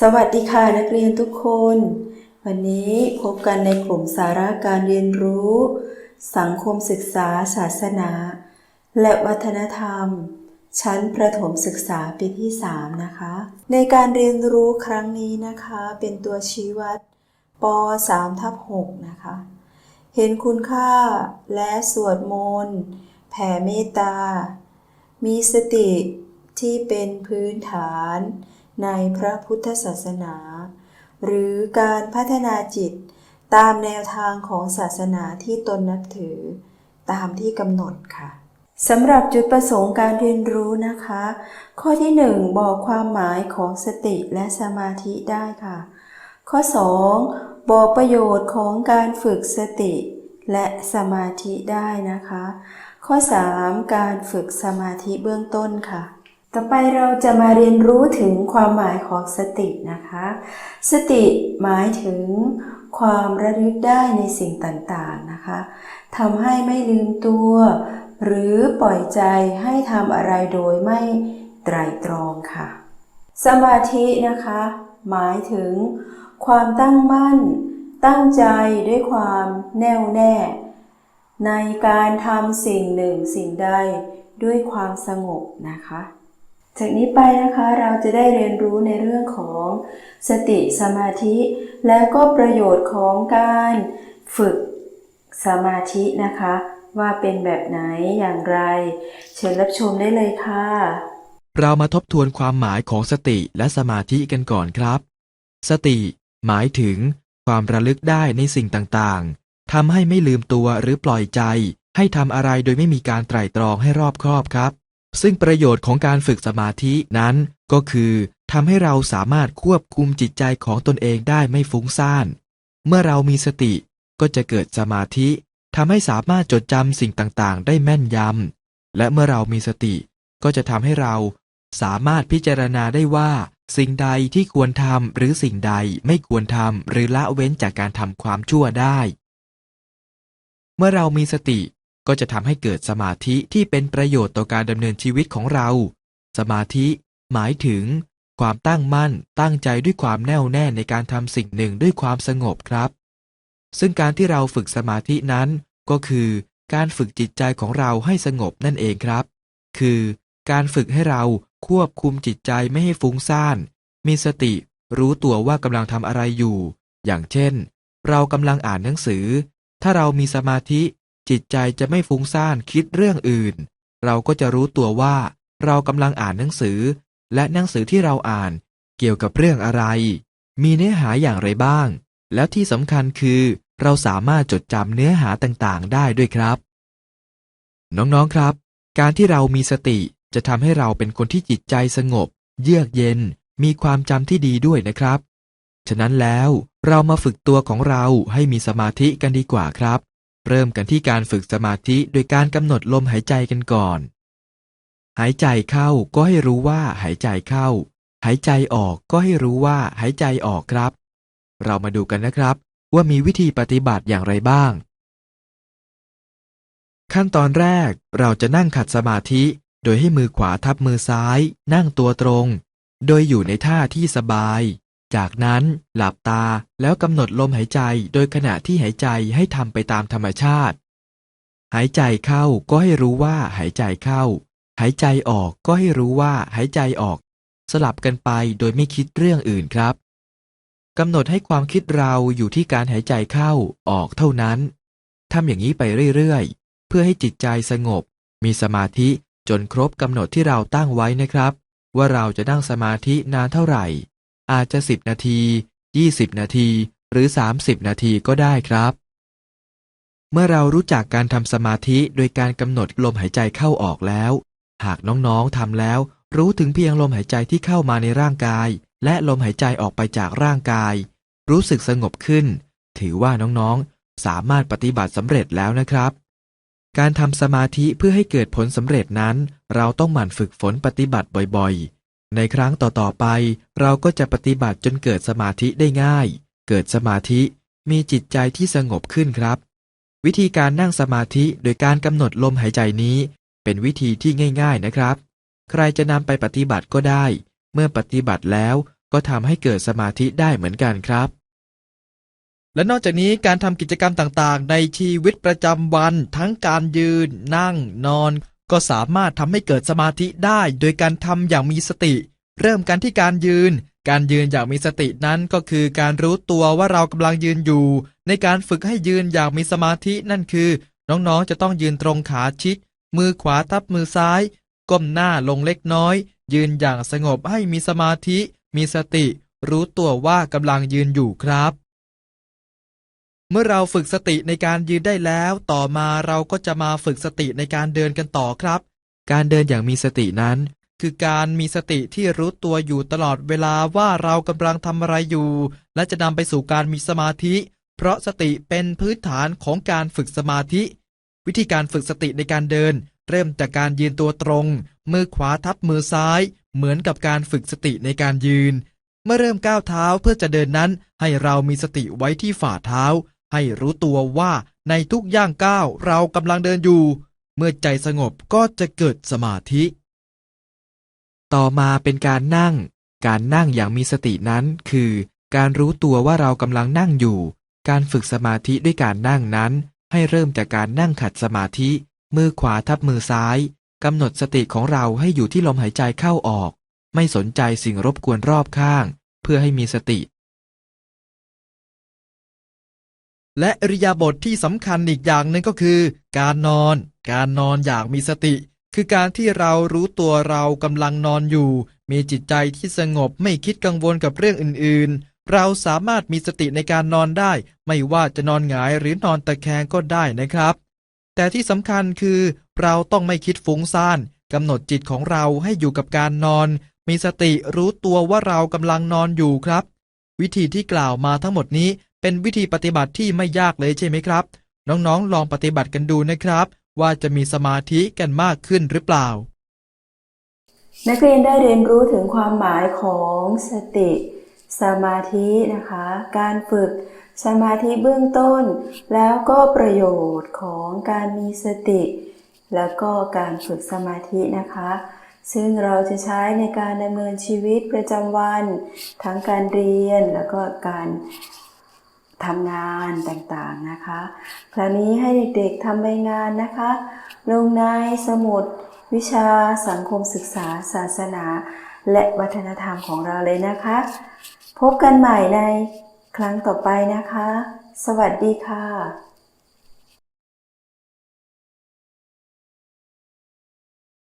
สวัสดีค่ะนักเรียนทุกคน วันนี้พบกันในกลุ่มสาระการเรียนรู้ สังคมศึกษา ศาสนา และวัฒนธรรม ชั้นประถมศึกษาปีที่ 3 นะคะ ในการเรียนรู้ครั้งนี้นะคะ เป็นตัวชี้วัดป 3 ทับ6นะคะ เห็นคุณค่าและสวดมนต์แผ่เมตตา มีสติที่เป็นพื้นฐาน ในพระพุทธศาสนา หรือการพัฒนาจิตตามแนวทางของศาสนาที่ตนนับถือ ตามที่กำหนดค่ะสำหรับจุดประสงค์การเรียนรู้นะคะ ข้อที่ 1 บอกความหมายของสติและสมาธิได้ค่ะ ข้อ 2 บอกประโยชน์ของการฝึกสติและสมาธิได้นะคะ ข้อ 3 การฝึกสมาธิเบื้องต้นค่ะ ต่อไปเราจะมาเรียนรู้ถึงความหมายของสตินะคะ สติหมายถึงความระลึกได้ในสิ่งต่างๆนะคะทำให้ไม่ลืมตัว หรือปล่อยใจให้ทำอะไรโดยไม่ไตรตรองค่ะ สมาธินะคะ หมายถึง ความตั้งมั่น ตั้งใจด้วยความแน่วแน่ ในการทำสิ่งหนึ่งสิ่งใดด้วยความสงบนะคะ จากนี้ไปนะคะเราจะได้เรียนรู้ในเรื่องของสติสมาธิ และก็ประโยชน์ของการฝึกสมาธินะคะ ว่าเป็นแบบไหนอย่างไร เชิญรับชมได้เลยค่ะ เรามาทบทวนความหมายของสติและสมาธิกันก่อนครับ สติ หมายถึง ความระลึกได้ในสิ่งต่างๆทำให้ไม่ลืมตัวหรือปล่อยใจ ให้ทำอะไรโดยไม่มีการไตร่ตรองให้รอบคอบครับ ซึ่งประโยชน์ของการฝึกสมาธินั้นก็คือทำให้เราสามารถควบคุมจิตใจของตนเองได้ไม่ฟุ้งซ่าน เมื่อเรามีสติก็จะเกิดสมาธิทำให้สามารถจดจำสิ่งต่างๆ ได้แม่นยำ และเมื่อเรามีสติก็จะทำให้เราสามารถพิจารณาได้ว่า สิ่งใดที่ควรทำหรือสิ่งใดไม่ควรทำหรือละเว้นจากการทำความชั่วได้ เมื่อเรามีสติ ก็จะทำให้เกิดสมาธิที่เป็นประโยชน์ต่อการดำเนินชีวิตของเรา สมาธิ หมายถึง ความตั้งมั่น ตั้งใจด้วยความแน่วแน่ในการทำสิ่งหนึ่งด้วยความสงบครับ ซึ่งการที่เราฝึกสมาธินั้น ก็คือการฝึกจิตใจของเราให้สงบนั่นเองครับ คือการฝึกให้เราควบคุมจิตใจไม่ให้ฟุ้งซ่าน มีสติ รู้ตัวว่ากำลังทำอะไรอยู่ อย่างเช่น เรากำลังอ่านหนังสือ ถ้าเรามีสมาธิ จิตใจจะไม่ฟุ้งซ่านคิดเรื่องอื่น เราก็จะรู้ตัวว่า เรากำลังอ่านหนังสือ และหนังสือที่เราอ่าน เกี่ยวกับเรื่องอะไร มีเนื้อหาอย่างไรบ้าง แล้วที่สำคัญคือ เราสามารถจดจำเนื้อหาต่างๆ ได้ด้วยครับ น้องๆครับ การที่เรามีสติจะทำให้เราเป็นคนที่จิตใจสงบ เยือกเย็น มีความจำที่ดีด้วยนะครับ ฉะนั้นแล้วเรามาฝึกตัวของเราให้มีสมาธิกันดีกว่าครับ เริ่มกันที่การฝึกสมาธิโดยการกำหนดลมหายใจกันก่อน หายใจเข้าก็ให้รู้ว่าหายใจเข้า หายใจออกก็ให้รู้ว่าหายใจออกครับ เรามาดูกันนะครับว่ามีวิธีปฏิบัติอย่างไรบ้าง ขั้นตอนแรกเราจะนั่งขัดสมาธิ โดยให้มือขวาทับมือซ้าย นั่งตัวตรง โดยอยู่ในท่าที่สบาย จากนั้นหลับตาแล้วกำหนดลมหายใจโดยขณะที่หายใจให้ทำไปตามธรรมชาติ หายใจเข้าก็ให้รู้ว่าหายใจเข้า หายใจออกก็ให้รู้ว่าหายใจออก สลับกันไปโดยไม่คิดเรื่องอื่นครับกำหนดให้ความคิดเราอยู่ที่การหายใจเข้าออกเท่านั้นทำอย่างนี้ไปเรื่อยๆ เพื่อให้จิตใจสงบ มีสมาธิจนครบกำหนดที่เราตั้งไว้นะครับ ว่าเราจะนั่งสมาธินานเท่าไหร่ อาจจะ 10 นาที 20 นาที หรือ 30 นาทีก็ได้ครับ เมื่อเรารู้จักการทำสมาธิโดยการกำหนดลมหายใจเข้าออกแล้ว หากน้องๆทำแล้ว รู้ถึงเพียงลมหายใจที่เข้ามาในร่างกาย และลมหายใจออกไปจากร่างกาย รู้สึกสงบขึ้น ถือว่าน้องๆ สามารถปฏิบัติสำเร็จแล้วนะครับการทำสมาธิเพื่อให้เกิดผลสำเร็จนั้น เราต้องหมั่นฝึกฝนปฏิบัติบ่อยๆ ในครั้งต่อๆไป เราก็จะปฏิบัติจนเกิดสมาธิได้ง่าย เกิดสมาธิมีจิตใจที่สงบขึ้นครับ วิธีการนั่งสมาธิโดยการกำหนดลมหายใจนี้ เป็นวิธีที่ง่าย ๆนะครับ ใครจะนำไปปฏิบัติก็ได้ เมื่อปฏิบัติแล้วก็ทำให้เกิดสมาธิได้เหมือนกันครับ และนอกจากนี้การทำกิจกรรมต่างๆ ในชีวิตประจำวันทั้งการยืน นั่ง นอน ก็สามารถทำให้เกิดสมาธิได้โดยการทำอย่างมีสติ เริ่มกันที่การยืน การยืนอย่างมีสตินั้นก็คือการรู้ตัวว่าเรากำลังยืนอยู่ ในการฝึกให้ยืนอย่างมีสมาธินั่นคือ น้องๆจะต้องยืนตรงขาชิด มือขวาทับมือซ้าย ก้มหน้าลงเล็กน้อย ยืนอย่างสงบให้มีสมาธิ มีสติ รู้ตัวว่ากำลังยืนอยู่ครับ เมื่อเราฝึกสติในการยืนได้แล้ว ต่อมาเราก็จะมาฝึกสติในการเดินกันต่อครับ การเดินอย่างมีสตินั้น คือการมีสติที่รู้ตัวอยู่ตลอดเวลาว่าเรากำลังทำอะไรอยู่ และจะนำไปสู่การมีสมาธิ เพราะสติเป็นพื้นฐานของการฝึกสมาธิ วิธีการฝึกสติในการเดิน เริ่มจากการยืนตัวตรง มือขวาทับมือซ้าย เหมือนกับการฝึกสติในการยืน เมื่อเริ่มก้าวเท้าเพื่อจะเดินนั้น ให้เรามีสติไว้ที่ฝ่าเท้า ให้รู้ตัวว่าในทุกย่างก้าวเรากำลังเดินอยู่ เมื่อใจสงบก็จะเกิดสมาธิ ต่อมาเป็นการนั่ง การนั่งอย่างมีสตินั้นคือ การรู้ตัวว่าเรากำลังนั่งอยู่ การฝึกสมาธิด้วยการนั่งนั้น ให้เริ่มจากการนั่งขัดสมาธิ มือขวาทับมือซ้ายกำหนดสติของเราให้อยู่ที่ลมหายใจเข้าออก ไม่สนใจสิ่งรบกวนรอบข้าง เพื่อให้มีสติ และอริยาบทที่สำคัญอีกอย่างหนึ่งก็คือ การนอน การนอนอย่างมีสติ คือการที่เรารู้ตัวเรากำลังนอนอยู่ มีจิตใจที่สงบไม่คิดกังวลกับเรื่องอื่นๆ เราสามารถมีสติในการนอนได้ ไม่ว่าจะนอนหงายหรือนอนตะแคงก็ได้นะครับ แต่ที่สำคัญคือ เราต้องไม่คิดฟุ้งซ่านกำหนดจิตของเราให้อยู่กับการนอน มีสติรู้ตัวว่าเรากำลังนอนอยู่ครับ วิธีที่กล่าวมาทั้งหมดนี้ เป็นวิธีปฏิบัติที่ไม่ยากเลยใช่ไหมครับ น้องๆ ลองปฏิบัติกันดูนะครับ ว่าจะมีสมาธิกันมากขึ้นหรือเปล่า นักเรียนได้เรียนรู้ถึงความหมายของสติ สมาธินะคะ การฝึกสมาธิเบื้องต้น แล้วก็ประโยชน์ของการมีสติ แล้วก็การฝึกสมาธินะคะ ซึ่งเราจะใช้ในการดำเนินชีวิตประจำวัน ทั้งการเรียนแล้วก็การ ทำงานต่างๆนะคะ คราวนี้ให้เด็กๆทำใบงานนะคะ ลงในสมุดวิชาสังคมศึกษาศาสนา และวัฒนธรรมของเราเลยนะคะ พบกันใหม่ในครั้งต่อไปนะคะ สวัสดีค่ะ